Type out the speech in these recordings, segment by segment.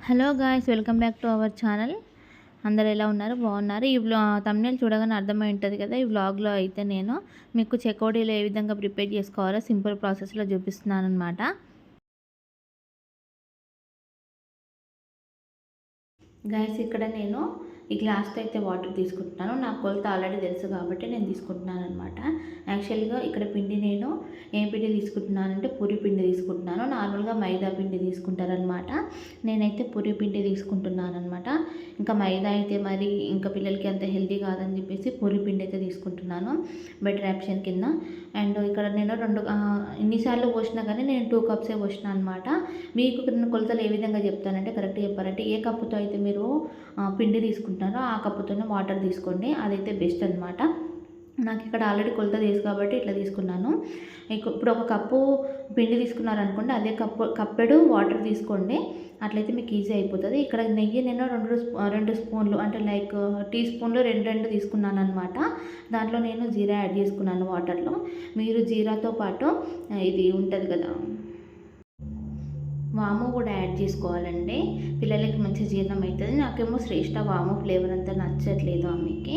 Hello guys welcome back to our channel. అందరు ఎలా ఉన్నారు? బాగున్నారు. ఈ వ్లా తమిళ చూడగానే అర్థమై ఉంటుంది కదా ఈ వ్లాగ్లో అయితే నేను మీకు చెకోడీలు ఏ విధంగా ప్రిపేర్ చేసుకోవాలో సింపుల్ ప్రాసెస్లో చూపిస్తున్నాను అనమాట గాయస్ ఇక్కడ నేను ఈ గ్లాస్తో అయితే వాటర్ తీసుకుంటున్నాను. నా కొలత ఆల్రెడీ తెలుసు కాబట్టి నేను తీసుకుంటున్నాను అనమాట యాక్చువల్గా ఇక్కడ పిండి నేను ఏ పిండి తీసుకుంటున్నానంటే పూరి పిండి తీసుకుంటున్నాను. నార్మల్గా మైదా పిండి తీసుకుంటారనమాట నేనైతే పూరి పిండి తీసుకుంటున్నాను అనమాట ఇంకా మైదా అయితే మరి ఇంకా పిల్లలకి అంత హెల్తీ కాదని చెప్పేసి పూరి పిండి అయితే తీసుకుంటున్నాను బెటర్ ఆప్షన్ కింద. అండ్ ఇక్కడ నేను రెండు ఎన్నిసార్లు పోసినా కానీ నేను టూ కప్సే పోసిన అనమాట మీకు కొలతలు ఏ విధంగా చెప్తానంటే కరెక్ట్గా చెప్పారంటే ఏ కప్పుతో అయితే మీరు పిండి తీసుకుంటున్నారో ఆ కప్పుతోనే వాటర్ తీసుకోండి. అదైతే బెస్ట్ అనమాట నాకు ఇక్కడ ఆల్రెడీ కొలత తీసు కాబట్టి ఇట్లా తీసుకున్నాను. ఇప్పుడు ఒక కప్పు పిండి తీసుకున్నారనుకోండి అదే కప్పు కప్పెడు వాటర్ తీసుకోండి. అట్లయితే మీకు ఈజీ అయిపోతుంది. ఇక్కడ నెయ్యి నేను రెండు రెండు స్పూన్లు అంటే లైక్ టీ స్పూన్లు రెండు రెండు తీసుకున్నాను అనమాట దాంట్లో నేను జీరా యాడ్ చేసుకున్నాను వాటర్లో. మీరు జీరాతో పాటు ఇది ఉంటుంది కదా వాము కూడా యాడ్ చేసుకోవాలండి పిల్లలకి మంచి జీర్ణం అవుతుంది నాకేమో శ్రేష్ట వాము ఫ్లేవర్ అంతా నచ్చట్లేదు ఆమెకి.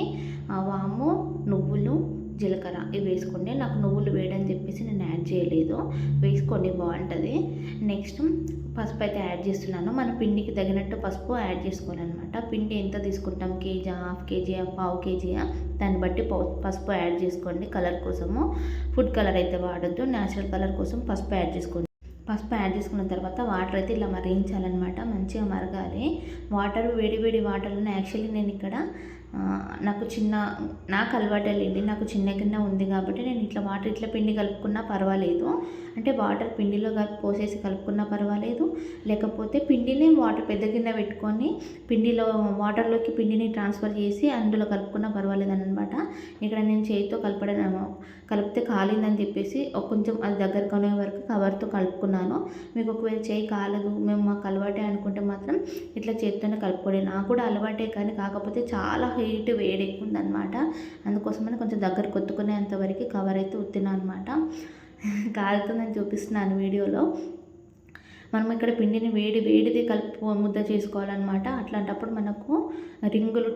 ఆ వాము నువ్వులు జీలకర్ర ఇవి వేసుకోండి. నాకు నువ్వులు వేయడని చెప్పేసి నేను యాడ్ చేయలేదు. వేసుకోండి బాగుంటుంది. నెక్స్ట్ పసుపు అయితే యాడ్ చేస్తున్నాను. మన పిండికి తగినట్టు పసుపు యాడ్ చేసుకోవాలన్నమాట. పిండి ఎంత తీసుకుంటాం? కేజీ హాఫ్ కేజీ పావు కేజీ దాన్ని బట్టి పసుపు యాడ్ చేసుకోండి. కలర్ కోసము. ఫుడ్ కలర్ అయితే వాడద్దు. న్యాచురల్ కలర్ కోసం పసుపు యాడ్ చేసుకోండి. పసుపు యాడ్ చేసుకున్న తర్వాత వాటర్ అయితే ఇలా మరిగించాలన్నమాట మంచిగా మరగాలి. వాటర్ వేడి వేడి వాటర్లో యాక్చువల్లీ నేను ఇక్కడ నాకు చిన్న నాకు అలవాటు లేండి నాకు చిన్న గిన్నె ఉంది కాబట్టి నేను ఇట్లా వాటర్ ఇట్లా పిండి కలుపుకున్నా పర్వాలేదు. అంటే వాటర్ పిండిలో పోసేసి కలుపుకున్నా పర్వాలేదు. లేకపోతే పిండిని వాటర్ పెద్ద గిన్నె పెట్టుకొని పిండిలో వాటర్లోకి పిండిని ట్రాన్స్ఫర్ చేసి అందులో కలుపుకున్నా పర్వాలేదు అనమాట ఇక్కడ నేను చేతితో కలపడం కాలిందని చెప్పేసి కొంచెం అది దగ్గర కొనే వరకు కవర్తో కలుపుకున్నాను. మీకు ఒకవేళ చేయి కాలదు మేము మాకు అలవాటే అనుకుంటే మాత్రం ఇట్లా చేతితోనే కలుపుకోండి. నాకు కూడా అలవాటే కానీ కాకపోతే చాలా హీట్ వేడి ఎక్కువ ఉందన్నమాట. అందుకోసమని కొంచెం దగ్గర కొత్తుకునేంతవరకు కవర్ అయితే ఉత్తినా అనమాట కాలుతుందని చూపిస్తున్నాను వీడియోలో. మనం ఇక్కడ పిండిని వేడి వేడిది కలుపు ముద్ద చేసుకోవాలన్నమాట. అట్లాంటప్పుడు మనకు రింగులు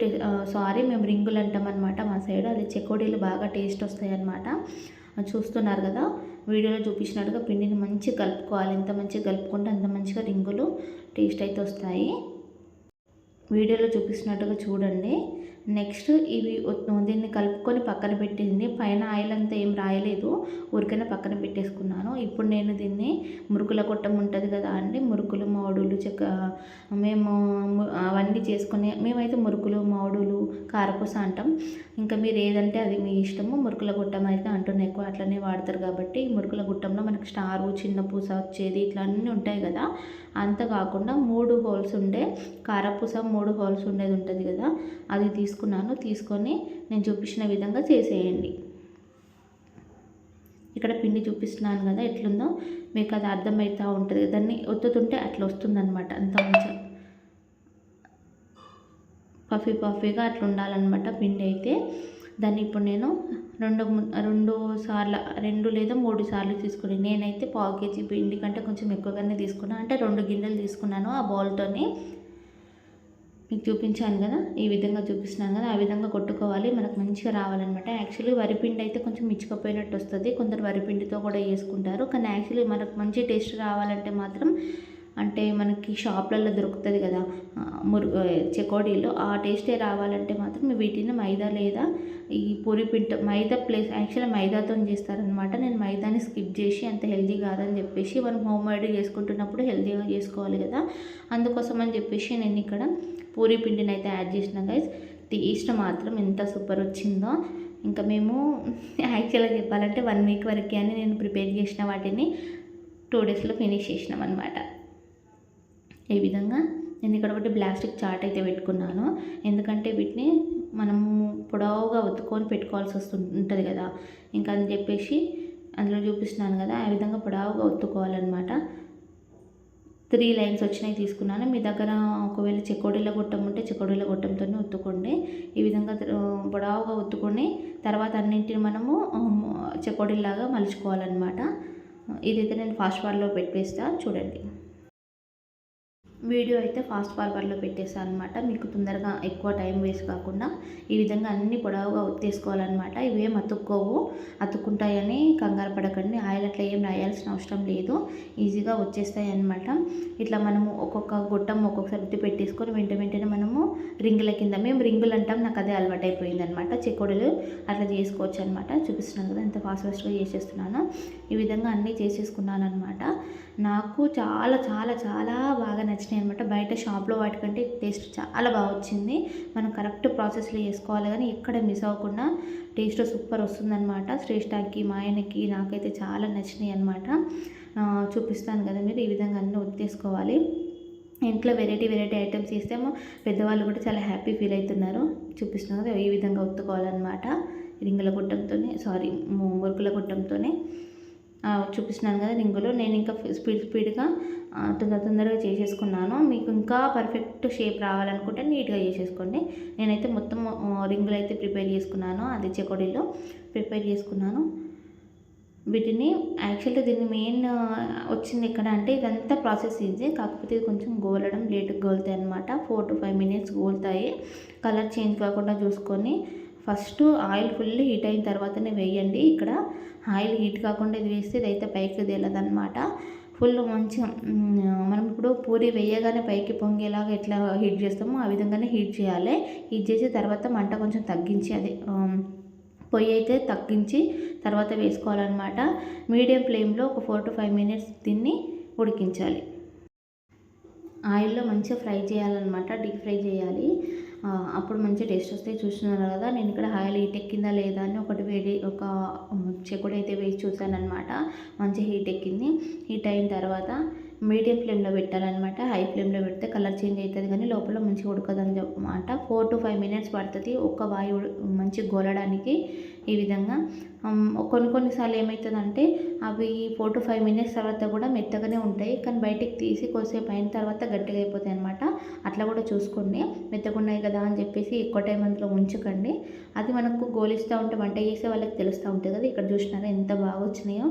సారీ మేము రింగులు అంటామన్నమాట మా సైడ్. అది చెకోడీలు బాగా టేస్ట్ వస్తాయి అన్నమాట చూస్తున్నారు కదా. వీడియోలో చూపించినట్టుగా పిండిని మంచిగా కలుపుకోవాలి. ఎంత మంచిగా కలుపుకుంటే అంత మంచిగా రింగులు టేస్ట్ అయితే వస్తాయి. వీడియోలో చూపిస్తున్నట్టుగా చూడండి. నెక్స్ట్ ఇవి దీన్ని కలుపుకొని పక్కన పెట్టింది పైన ఆయిల్ అంతా ఏం రాయలేదు. ఊరికైనా పక్కన పెట్టేసుకున్నాను. ఇప్పుడు నేను దీన్ని మురుకుల కొట్టం ఉంటుంది కదా అండి మురుకులు మాడులు చెక్క మేము అవన్నీ చేసుకునే మేమైతే మురుకులు మాడులు కారపూస అంటాం. ఇంకా మీరు ఏదంటే అది మీ ఇష్టము. మురుకుల గుట్టం అయితే అంటున్న ఎక్కువ అట్లనే వాడతారు కాబట్టి మురుకుల గుట్టంలో మనకి స్టారు చిన్న పూస వచ్చేది ఇట్లా అన్నీ ఉంటాయి కదా. అంత కాకుండా మూడు హోల్స్ ఉండే కారపూస మూడు హోల్స్ ఉండేది ఉంటుంది కదా. అది తీసుకున్నాను తీసుకొని నేను చూపించిన విధంగా చేసేయండి. ఇక్కడ పిండి చూపిస్తున్నాను కదా ఎట్లుందో? మీకు అది అర్థమవుతూ ఉంటుంది. దాన్ని ఒత్తుతుంటే అట్లా వస్తుందన్నమాట అంత మంచిగా పఫీ పఫీగా అట్లా ఉండాలన్నమాట పిండి అయితే. దాన్ని ఇప్పుడు నేను రెండు రెండు సార్లు రెండు లేదా మూడు సార్లు తీసుకుని నేనైతే పావు కేజీ పిండి కంటే కొంచెం ఎక్కువగానే తీసుకున్నాను అంటే రెండు గిన్నెలు తీసుకున్నాను ఆ బౌల్తోని. మీకు చూపించాను కదా ఈ విధంగా చూపిస్తున్నాను కదా ఆ విధంగా కొట్టుకోవాలి మనకు మంచిగా రావాలన్నమాట. యాక్చువల్లీ వరిపిండి అయితే కొంచెం మిచ్చికపోయినట్టు వస్తుంది కొందరు వరిపిండితో కూడా వేసుకుంటారు. కానీ యాక్చువల్లీ మనకు మంచి టేస్ట్ రావాలంటే మాత్రం అంటే మనకి షాప్లలో దొరుకుతుంది కదా మురు చెకోడీలో ఆ టేస్టే రావాలంటే మాత్రం వీటిని మైదా లేదా ఈ పూరి పింట మైదా ప్లేస్ యాక్చువల్గా మైదాతో చేస్తారనమాట నేను మైదాని స్కిప్ చేసి అంత హెల్దీ కాదని చెప్పేసి మనం హోమ్ మేడ్ చేసుకుంటున్నప్పుడు హెల్దీగా చేసుకోవాలి కదా. అందుకోసం అని చెప్పేసి నేను ఇక్కడ పూరి పిండిని అయితే యాడ్ చేసిన గైస్ టేస్ట్ మాత్రం ఎంత సూపర్ వచ్చిందో. ఇంకా మేము యాక్చువల్గా చెప్పాలంటే వన్ వీక్ వరకు అని నేను ప్రిపేర్ చేసిన వాటిని టూ డేస్లో ఫినిష్ చేసినాం అనమాట ఈ విధంగా? నేను ఇక్కడ ఒకటి ప్లాస్టిక్ చాట్ అయితే పెట్టుకున్నాను. ఎందుకంటే వీటిని మనము పొడవుగా ఒత్తుకొని పెట్టుకోవాల్సి వస్తుంది ఉంటుంది కదా. ఇంకా అని చెప్పేసి అందులో చూపిస్తున్నాను కదా ఆ విధంగా పొడవుగా ఒత్తుకోవాలన్నమాట. త్రీ లైన్స్ వచ్చినాయి తీసుకున్నాను. మీ దగ్గర ఒకవేళ చెకోడీల గొట్టం ఉంటే చెకోడీల గొట్టంతోనే ఒత్తుకోండి. ఈ విధంగా పొడవుగా ఒత్తుకొని తర్వాత అన్నింటిని మనము చెకోడీలాగా మలుచుకోవాలన్నమాట. ఇదైతే నేను ఫాస్ట్ వార్లో పెట్టేస్తా. చూడండి. వీడియో అయితే ఫాస్ట్ ఫార్వర్డ్లో పెట్టేసాను అనమాట మీకు తొందరగా ఎక్కువ టైం వేస్ట్ కాకుండా ఈ విధంగా అన్ని పొడవుగా ఒత్తేసుకోవాలన్నమాట ఇవేం అతుక్కోవు అతుక్కుంటాయని కంగారు పడకండి. ఆయిల్ అట్లా ఏం రాయాల్సిన అవసరం లేదు. ఈజీగా వచ్చేస్తాయి అనమాట ఇట్లా మనము ఒక్కొక్క గొట్టం ఒక్కొక్కసారి ఉత్తి పెట్టేసుకొని వెంట వెంటనే మనము రింగుల కింద మేము రింగులు అంటాం నాకు అదే అలవాటైపోయింది అనమాట చెకోడలు అట్లా చేసుకోవచ్చు అనమాట చూపిస్తున్నాను కదా ఎంత ఫాస్ట్ ఫాస్ట్గా చేసేస్తున్నాను. ఈ విధంగా అన్నీ చేసేసుకున్నాను అనమాట నాకు చాలా చాలా చాలా నచ్చినాయి అనమాట బయట షాప్లో వాటికంటే టేస్ట్ చాలా బాగా వచ్చింది. మనం కరెక్ట్ ప్రాసెస్లో చేసుకోవాలి కానీ ఎక్కడ మిస్ అవ్వకుండా టేస్ట్ సూపర్ వస్తుందన్నమాట. శ్రేష్ఠకి మా ఆయనకి నాకైతే చాలా నచ్చినాయి అనమాట చూపిస్తాను కదా మీరు ఈ విధంగా అన్నీ ఒత్తేసుకోవాలి ఇంట్లో వెరైటీ వెరైటీ ఐటమ్స్ చేస్తేమో పెద్దవాళ్ళు కూడా చాలా హ్యాపీ ఫీల్ అవుతున్నారు. చూపిస్తున్నాం కదా ఈ విధంగా ఒత్తుకోవాలన్నమాట. రింగుల గుట్టంతోనే సారీ మురుకుల గుట్టంతోనే చూపిస్తున్నాను కదా రింగులు. నేను ఇంకా స్పీడ్ స్పీడ్గా తొందర తొందరగా చేసేసుకున్నాను. మీకు ఇంకా పర్ఫెక్ట్ షేప్ రావాలనుకుంటే నీట్గా చేసేసుకోండి. నేనైతే మొత్తం రింగులు అయితే ప్రిపేర్ చేసుకున్నాను. అది చెకోడీలో ప్రిపేర్ చేసుకున్నాను. వీటిని యాక్చువల్గా దీన్ని మెయిన్ వచ్చింది ఎక్కడ అంటే ఇదంతా ప్రాసెస్ ఈజీ. కాకపోతే ఇది కొంచెం గోలడం లేట్గా గోలుతాయి అనమాట ఫోర్ టు ఫైవ్ మినిట్స్ గోలుతాయి. కలర్ చేంజ్ కాకుండా చూసుకొని ఫస్ట్ ఆయిల్ ఫుల్ హీట్ అయిన తర్వాతనే వేయండి. ఇక్కడ ఆయిల్ హీట్ కాకుండా ఇది వేస్తే ఇదైతే పైకి తేలదనమాట ఫుల్ మంచిగా మనం ఇప్పుడు పూరి వేయగానే పైకి పొంగేలాగా ఎట్లా హీట్ చేస్తామో ఆ విధంగానే హీట్ చేయాలి. హీట్ చేసి తర్వాత మంట కొంచెం తగ్గించి అది పొయ్యి అయితే తగ్గించి తర్వాత వేసుకోవాలన్నమాట. మీడియం ఫ్లేమ్లో ఒక ఫోర్ టు ఫైవ్ మినిట్స్ దీన్ని ఉడికించాలి. ఆయిల్లో మంచిగా ఫ్రై చేయాలన్నమాట. డీప్ ఫ్రై చేయాలి. అప్పుడు మంచి టేస్ట్ వస్తాయి చూస్తున్నారు కదా. నేను ఇక్కడ ఆయిల్ హీట్ ఎక్కిందా లేదా అని ఒకటి వేడి ఒక చెకుడు అయితే వేసి చూసాను అనమాట మంచి హీట్ ఎక్కింది. హీట్ అయిన తర్వాత మీడియం ఫ్లేమ్లో పెట్టాలన్నమాట. హై ఫ్లేమ్లో పెడితే కలర్ చేంజ్ అవుతుంది కానీ లోపల మంచిగా ఉడకదని చెప్పమాట. ఫోర్ టు ఫైవ్ మినిట్స్ పడుతుంది. ఒక్క వాయు మంచి గోలడానికి ఈ విధంగా. కొన్ని కొన్నిసార్లు ఏమవుతుందంటే అవి ఫోర్ టు ఫైవ్ మినిట్స్ తర్వాత కూడా మెత్తగానే ఉంటాయి. కానీ బయటికి తీసి కొద్దిసేపు అయిన తర్వాత గట్టిగా అయిపోతాయి అనమాట అట్లా కూడా చూసుకోండి. మెత్తగున్నాయి కదా అని చెప్పేసి ఎక్కువ టైం అందులో ఉంచకండి. అది మనకు గోలిస్తూ ఉంటే వంట చేసే వాళ్ళకి తెలుస్తూ ఉంటుంది కదా. ఇక్కడ చూసినారా ఎంత బాగా వచ్చినాయో.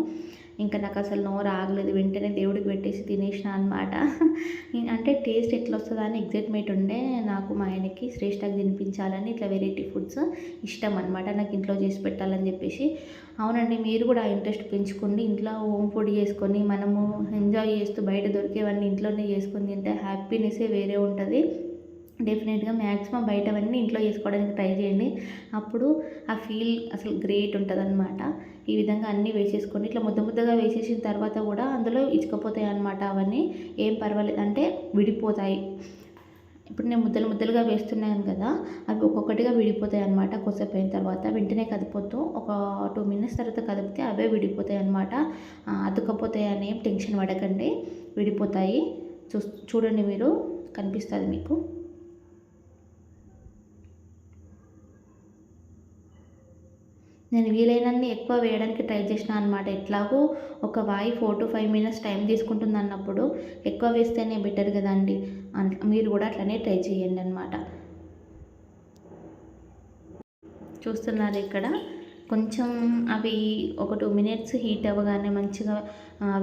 ఇంకా నాకు అసలు నోరు ఆగలేదు. వెంటనే దేవుడికి పెట్టేసి తినేసిన అనమాట అంటే టేస్ట్ ఎట్లా వస్తుందా అని ఎగ్జైట్మెంట్ ఉండే నాకు మా ఆయనకి శ్రేష్టకి తినిపించాలని ఇట్లా వెరైటీ ఫుడ్స్ ఇష్టం అనమాట నాకు ఇంట్లో చేసి పెట్టాలని చెప్పేసి అవునండి మీరు కూడా ఆ ఇంట్రెస్ట్ పెంచుకోండి. ఇంట్లో హోమ్ ఫుడ్ చేసుకొని మనము ఎంజాయ్ చేస్తూ బయట దొరికేవన్నీ ఇంట్లోనే చేసుకొని తింటే హ్యాపీనెస్సే వేరే ఉంటుంది. డెఫినెట్గా మ్యాక్సిమం బయటవన్నీ ఇంట్లో చేసుకోవడానికి ట్రై చేయండి. అప్పుడు ఆ ఫీల్ అసలు గ్రేట్ ఉంటుంది అనమాట ఈ విధంగా అన్నీ వేసేసుకోండి. ఇట్లా ముద్ద ముద్దగా వేసేసిన తర్వాత కూడా అందులో ఇచ్చకపోతాయి అనమాట అవన్నీ. ఏం పర్వాలేదు. అంటే విడిపోతాయి. ఇప్పుడు నేను ముద్దలు ముద్దలుగా వేస్తున్నాను కదా అవి ఒక్కొక్కటిగా విడిపోతాయి అనమాట కొద్దిసేపు తర్వాత వెంటనే కదిపోతూ ఒక టూ మినిట్స్ తర్వాత కదిపితే అవే విడిపోతాయి అనమాట అతుకపోతాయి అనే టెన్షన్ పడకండి. విడిపోతాయి. చూ చూడండి మీరు కనిపిస్తుంది మీకు. నేను వీలైనన్ని ఎక్కువ వేయడానికి ట్రై చేసిన అనమాట ఎట్లాగో ఒక వాయి four to five minutes time తీసుకుంటుంది అన్నప్పుడు ఎక్కువ వేస్తేనే బెటర్ కదండి. మీరు కూడా అట్లనే ట్రై చేయండి అనమాట చూస్తున్నారు ఇక్కడ? కొంచెం అవి ఒక టూ మినిట్స్ హీట్ అవ్వగానే మంచిగా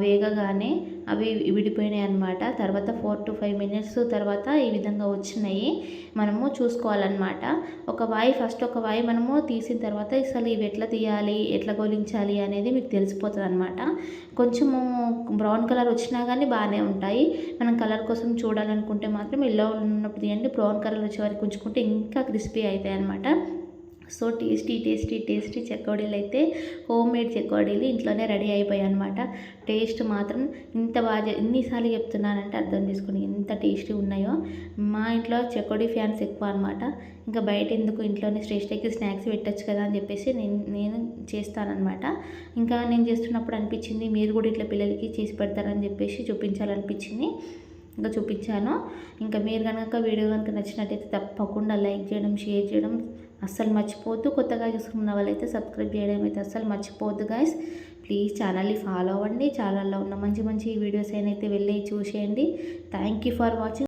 వేగగానే అవి విడిపోయినాయి అనమాట తర్వాత ఫోర్ టు ఫైవ్ మినిట్స్ తర్వాత ఈ విధంగా వచ్చినాయి. మనము చూసుకోవాలన్నమాట. ఒక వాయి ఫస్ట్ ఒక వాయి మనము తీసిన తర్వాత అసలు ఇవి ఎట్లా తీయాలి ఎట్లా గోలించాలి అనేది మీకు తెలిసిపోతుంది అనమాట కొంచెము బ్రౌన్ కలర్ వచ్చినా కానీ బాగానే ఉంటాయి. మనం కలర్ కోసం చూడాలనుకుంటే మాత్రం ఎల్లో ఉన్నప్పుడు తీయండి బ్రౌన్ కలర్ వచ్చే వరకు ఉంచుకుంటే ఇంకా క్రిస్పీ అవుతాయి అనమాట సో టేస్టీ టేస్టీ టేస్టీ చెకోడీలు అయితే హోమ్ మేడ్ చెకోడీలు ఇంట్లోనే రెడీ అయిపోయాయి అనమాట టేస్ట్ మాత్రం ఇంత బాగా ఎన్నిసార్లు చెప్తున్నానంటే అర్థం చేసుకుని ఎంత టేస్టీ ఉన్నాయో. మా ఇంట్లో చెక్కోడీ ఫ్యాన్స్ ఎక్కువ అనమాట ఇంకా బయట ఎందుకు ఇంట్లోనే శ్రేష్ఠకి స్నాక్స్ పెట్టచ్చు కదా అని చెప్పేసి నేను నేను చేస్తానన్నమాట. ఇంకా నేను చేస్తున్నప్పుడు అనిపించింది మీరు కూడా ఇట్లా పిల్లలకి చేసి పెడతారని చెప్పేసి చూపించాలనిపించింది. ఇంకా చూపించాను. ఇంకా మీరు కనుక వీడియో కనుక నచ్చినట్టయితే తప్పకుండా లైక్ చేయడం షేర్ చేయడం అస్సలు మర్చిపోద్దు కొత్తగా చూసుకున్న వాళ్ళైతే సబ్స్క్రైబ్ చేయడం అయితే అస్సలు మర్చిపోద్దు గాయస్ ప్లీజ్ ఛానల్ని ఫాలో అవ్వండి. ఛానల్లో ఉన్న మంచి మంచి వీడియోస్ అయితే వెళ్ళి చూసేయండి. Thank you for watching